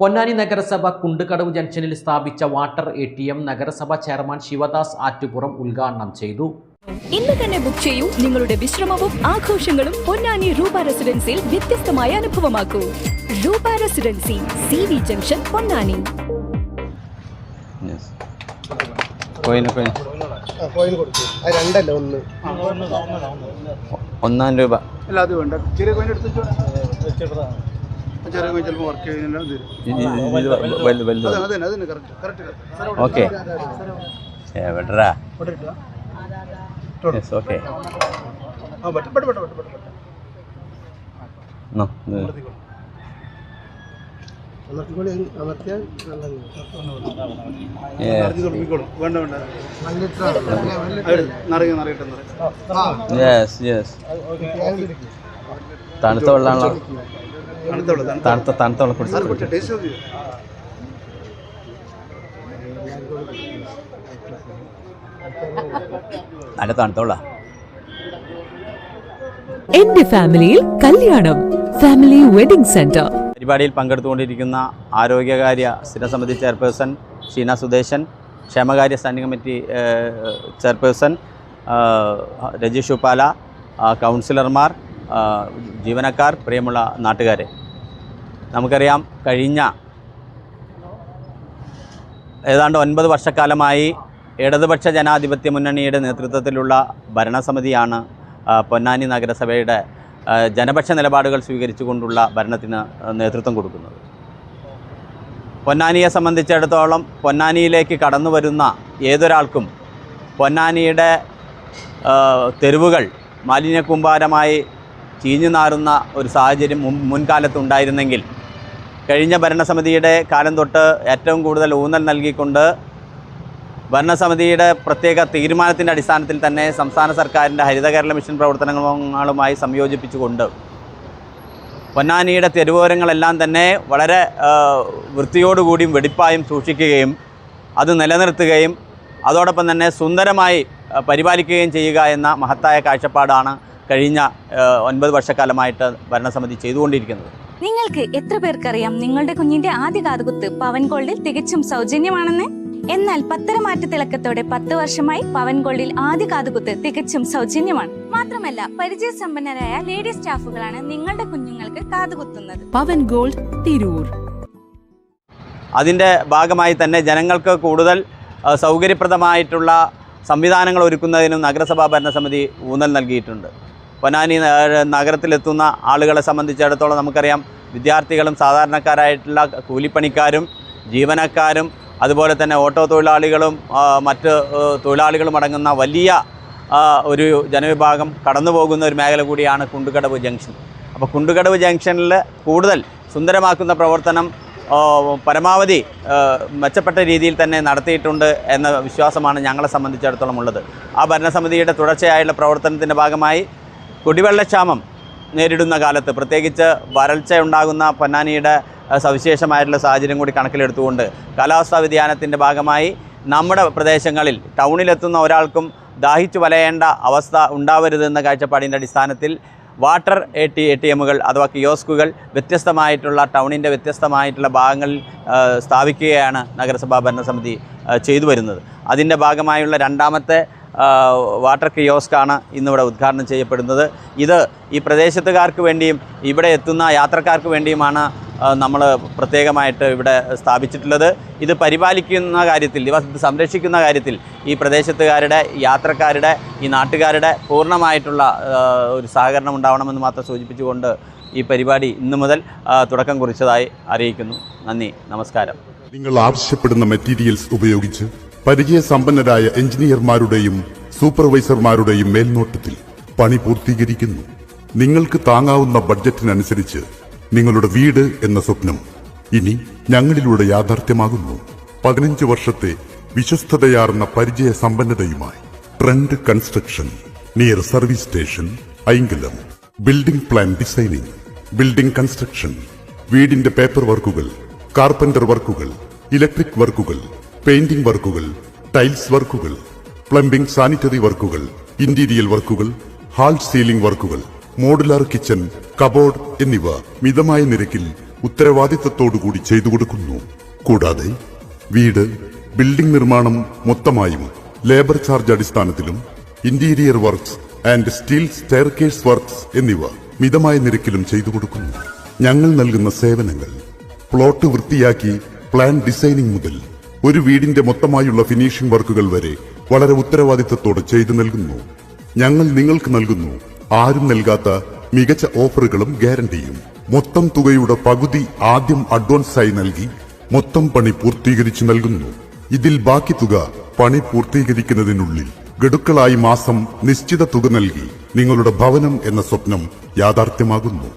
പൊന്നാനി നഗരസഭ കുണ്ടുകടവ് ജംഗ്ഷനിൽ സ്ഥാപിച്ച വാട്ടർ എ ടി എം നഗരസഭ ചെയർമാൻ ശിവദാസ് ആറ്റുപുറം ഉദ്ഘാടനം ചെയ്തു. ഇന്ന് തന്നെ ബുക്ക് ചെയ്യൂ നിങ്ങളുടെ വിശ്രമവും ആഘോഷങ്ങളും പൊന്നാനി രൂപ റെസിഡൻസിയിൽ വ്യത്യസ്തമായ അനുഭവമാക്കൂ. രൂപ residency C V junction Ponnani. രണ്ടല്ല ഒന്ന്. ഒന്നാം രൂപ. അല്ല അത് വേണ്ട. ചെറിയ കോയിൻ എടുത്ത് ചെറിയ ചിലപ്പോൾ വർക്ക് ചെയ്യുന്നില്ല ഓക്കെ. ഓക്കെ തണുത്ത വെള്ളമാണല്ലോ തണുത്ത തണുത്ത വെള്ളം കുടിച്ചു നല്ല തണുത്തോളാ എന്റെ ഫാമിലിയിൽ കല്യാണം. Family wedding centre. പരിപാടിയിൽ പങ്കെടുത്തുകൊണ്ടിരിക്കുന്ന ആരോഗ്യകാര്യ സ്ഥിരസമിതി ചെയർപേഴ്സൺ ഷീന സുദേശൻ ക്ഷേമകാര്യ standing committee chairperson Rajeesh Uppala കൗൺസിലർമാർ ജീവനക്കാർ പ്രിയമുള്ള നാട്ടുകാരെ. നമുക്കറിയാം കഴിഞ്ഞ ഏതാണ്ട് ഒൻപത് വർഷക്കാലമായി ഇടതുപക്ഷ ജനാധിപത്യ മുന്നണിയുടെ നേതൃത്വത്തിലുള്ള ഭരണസമിതിയാണ് പൊന്നാനി നഗരസഭയുടെ ജനപക്ഷ നിലപാടുകൾ സ്വീകരിച്ചുകൊണ്ടുള്ള ഭരണത്തിന് നേതൃത്വം കൊടുക്കുന്നത്. പൊന്നാനിയെ സംബന്ധിച്ചിടത്തോളം പൊന്നാനിയിലേക്ക് കടന്നു വരുന്ന ഏതൊരാൾക്കും പൊന്നാനിയുടെ തെരുവുകൾ മാലിന്യക്കൂമ്പാരമായി ചീഞ്ഞു നാറുന്ന ഒരു സാഹചര്യം മുൻ മുൻകാലത്തുണ്ടായിരുന്നെങ്കിൽ കഴിഞ്ഞ ഭരണസമിതിയുടെ കാലം തൊട്ട് ഏറ്റവും കൂടുതൽ ഊന്നൽ നൽകിക്കൊണ്ട് ഭരണസമിതിയുടെ പ്രത്യേക തീരുമാനത്തിന്റെ അടിസ്ഥാനത്തിൽ തന്നെ സംസ്ഥാന സർക്കാരിന്റെ ഹരിത കേരള മിഷൻ പ്രവർത്തനങ്ങളുമായി സംയോജിപ്പിച്ചുകൊണ്ട് പൊന്നാനിയുടെ തെരുവോരങ്ങളെല്ലാം തന്നെ വളരെ വൃത്തിയോടുകൂടിയും വെടിപ്പായും സൂക്ഷിക്കുകയും അത് നിലനിർത്തുകയും അതോടൊപ്പം തന്നെ സുന്ദരമായി പരിപാലിക്കുകയും ചെയ്യുക എന്ന മഹത്തായ കാഴ്ചപ്പാടാണ് കഴിഞ്ഞ ഒൻപത് വർഷക്കാലമായിട്ട് ഭരണസമിതി ചെയ്തുകൊണ്ടിരിക്കുന്നത്. നിങ്ങൾക്ക് എത്ര പേർക്കറിയാം നിങ്ങളുടെ കുഞ്ഞിന്റെ ആദ്യ കാതുകുത്ത് പവൻ ഗോൾഡിൽ തികച്ചും സൗജന്യമാണെന്ന്? എന്നാൽ പത്തരമാറ്റ തിളക്കത്തോടെ പത്ത് വർഷമായി പവൻ ഗോൾഡിൽ ആദ്യ കാതുകുത്ത് തികച്ചും സൗജന്യമാണ്. മാത്രമല്ല പരിചയസമ്പന്നരായ ലേഡി സ്റ്റാഫുകളാണ് നിങ്ങളുടെ കുഞ്ഞുങ്ങൾക്ക് കാതുകുത്തുന്നത്. പവൻ ഗോൾഡ് തിരൂർ. അതിന്റെ ഭാഗമായി തന്നെ ജനങ്ങൾക്ക് കൂടുതൽ സൗകര്യപ്രദമായിട്ടുള്ള സംവിധാനങ്ങൾ ഒരുക്കുന്നതിനും നഗരസഭാ ഭരണസമിതി ഊന്നൽ നൽകിയിട്ടുണ്ട്. പൊന്നാനി നഗരത്തിലെത്തുന്ന ആളുകളെ സംബന്ധിച്ചിടത്തോളം നമുക്കറിയാം വിദ്യാർത്ഥികളും സാധാരണക്കാരായിട്ടുള്ള കൂലിപ്പണിക്കാരും ജീവനക്കാരും അതുപോലെ തന്നെ ഓട്ടോ തൊഴിലാളികളും മറ്റ് തൊഴിലാളികളും അടങ്ങുന്ന വലിയ ഒരു ജനവിഭാഗം കടന്നു പോകുന്ന ഒരു മേഖല കൂടിയാണ് കുണ്ടുകടവ് ജംഗ്ഷൻ. അപ്പോൾ കുണ്ടുകടവ് ജംഗ്ഷനിൽ കൂടുതൽ സുന്ദരമാക്കുന്ന പ്രവർത്തനം പരമാവധി മെച്ചപ്പെട്ട രീതിയിൽ തന്നെ നടത്തിയിട്ടുണ്ട് എന്ന വിശ്വാസമാണ് ഞങ്ങളെ സംബന്ധിച്ചിടത്തോളം ഉള്ളത്. ആ ഭരണസമിതിയുടെ തുടർച്ചയായുള്ള പ്രവർത്തനത്തിന്റെ ഭാഗമായി കുടിവെള്ളക്ഷാമം നേരിടുന്ന കാലത്ത് പ്രത്യേകിച്ച് വരൾച്ച ഉണ്ടാകുന്ന പൊന്നാനിയുടെ സവിശേഷമായിട്ടുള്ള സാഹചര്യം കൂടി കണക്കിലെടുത്തുകൊണ്ട് കാലാവസ്ഥാ വ്യതിയാനത്തിന്റെ ഭാഗമായി നമ്മുടെ പ്രദേശങ്ങളിൽ ടൗണിലെത്തുന്ന ഒരാൾക്കും ദാഹിച്ചു വലയേണ്ട അവസ്ഥ ഉണ്ടാവരുതെന്ന കാഴ്ചപ്പാടിന്റെ അടിസ്ഥാനത്തിൽ water A T A T എമ്മുകൾ അഥവാ കിയോസ്കുകൾ വ്യത്യസ്തമായിട്ടുള്ള ടൗണിന്റെ വ്യത്യസ്തമായിട്ടുള്ള ഭാഗങ്ങളിൽ സ്ഥാപിക്കുകയാണ് നഗരസഭാ ഭരണസമിതി ചെയ്തു വരുന്നത്. അതിന്റെ ഭാഗമായുള്ള രണ്ടാമത്തെ വാട്ടർ കിയോസ്കാണ് ഇന്നിവിടെ ഉദ്ഘാടനം ചെയ്യപ്പെടുന്നത്. ഇത് ഈ പ്രദേശത്തുകാർക്ക് വേണ്ടിയും ഇവിടെ എത്തുന്ന യാത്രക്കാർക്ക് വേണ്ടിയുമാണ് നമ്മൾ പ്രത്യേകമായിട്ട് ഇവിടെ സ്ഥാപിച്ചിട്ടുള്ളത്. ഇത് പരിപാലിക്കുന്ന കാര്യത്തിൽ ഇവ സംരക്ഷിക്കുന്ന കാര്യത്തിൽ ഈ പ്രദേശത്തുകാരുടെ യാത്രക്കാരുടെ ഈ നാട്ടുകാരുടെ പൂർണമായിട്ടുള്ള ഒരു സഹകരണം ഉണ്ടാവണമെന്ന് മാത്രം സൂചിപ്പിച്ചുകൊണ്ട് ഈ പരിപാടി ഇന്നു മുതൽ തുടക്കം കുറിച്ചതായി അറിയിക്കുന്നു. നന്ദി നമസ്കാരം. നിങ്ങൾ ആവശ്യപ്പെടുന്ന മെറ്റീരിയൽസ് ഉപയോഗിച്ച് പരിചയസമ്പന്നരായ എഞ്ചിനീയർമാരുടെയും സൂപ്പർവൈസർമാരുടെയും മേൽനോട്ടത്തിൽ പണി പൂർത്തീകരിക്കുന്നു. നിങ്ങൾക്ക് താങ്ങാവുന്ന ബഡ്ജറ്റിനനുസരിച്ച് നിങ്ങളുടെ വീട് എന്ന സ്വപ്നം ഇനി ഞങ്ങളിലൂടെ യാഥാർത്ഥ്യമാകുന്നു. പതിനഞ്ച് വർഷത്തെ വിശ്വസ്തതയാർന്ന പരിചയ സമ്പന്നതയുമായി trend construction near service station Ainkalam building plan designing building construction വീടിന്റെ പേപ്പർ വർക്കുകൾ കാർപ്പന്റർ വർക്കുകൾ ഇലക്ട്രിക് വർക്കുകൾ പെയിന്റിംഗ് വർക്കുകൾ ടൈൽസ് വർക്കുകൾ പ്ലംബിംഗ് സാനിറ്ററി വർക്കുകൾ ഇന്റീരിയൽ വർക്കുകൾ ഹാൾ സീലിംഗ് വർക്കുകൾ മോഡുലാർ കിച്ചൺ കബോർഡ് എന്നിവ മിതമായ നിരക്കിൽ ഉത്തരവാദിത്തത്തോടുകൂടി ചെയ്തു കൊടുക്കുന്നു. കൂടാതെ വീട് ബിൽഡിംഗ് നിർമ്മാണം മൊത്തമായും ലേബർ ചാർജ് അടിസ്ഥാനത്തിലും interior works and steel staircase works എന്നിവ മിതമായ നിരക്കിലും ചെയ്തു കൊടുക്കുന്നു. ഞങ്ങൾ നൽകുന്ന സേവനങ്ങൾ പ്ലോട്ട് വൃത്തിയാക്കി പ്ലാൻ ഡിസൈനിംഗ് മുതൽ ഒരു വീടിന്റെ മൊത്തമായുള്ള ഫിനിഷിംഗ് വർക്കുകൾ വരെ വളരെ ഉത്തരവാദിത്തത്തോടെ ചെയ്തു നൽകുന്നു. ഞങ്ങൾ നിങ്ങൾക്ക് നൽകുന്നു. ആരും നൽകാത്ത മികച്ച ഓഫറുകളും ഗ്യാരണ്ടിയും. മൊത്തം തുകയുടെ പകുതി ആദ്യം അഡ്വാൻസായി നൽകി മൊത്തം പണി പൂർത്തീകരിച്ചു നൽകുന്നു. ഇതിൽ ബാക്കി തുക പണി പൂർത്തീകരിക്കുന്നതിനുള്ളിൽ ഗഡുക്കളായി മാസം നിശ്ചിത തുക നൽകി നിങ്ങളുടെ ഭവനം എന്ന സ്വപ്നം യാഥാർത്ഥ്യമാകുന്നു.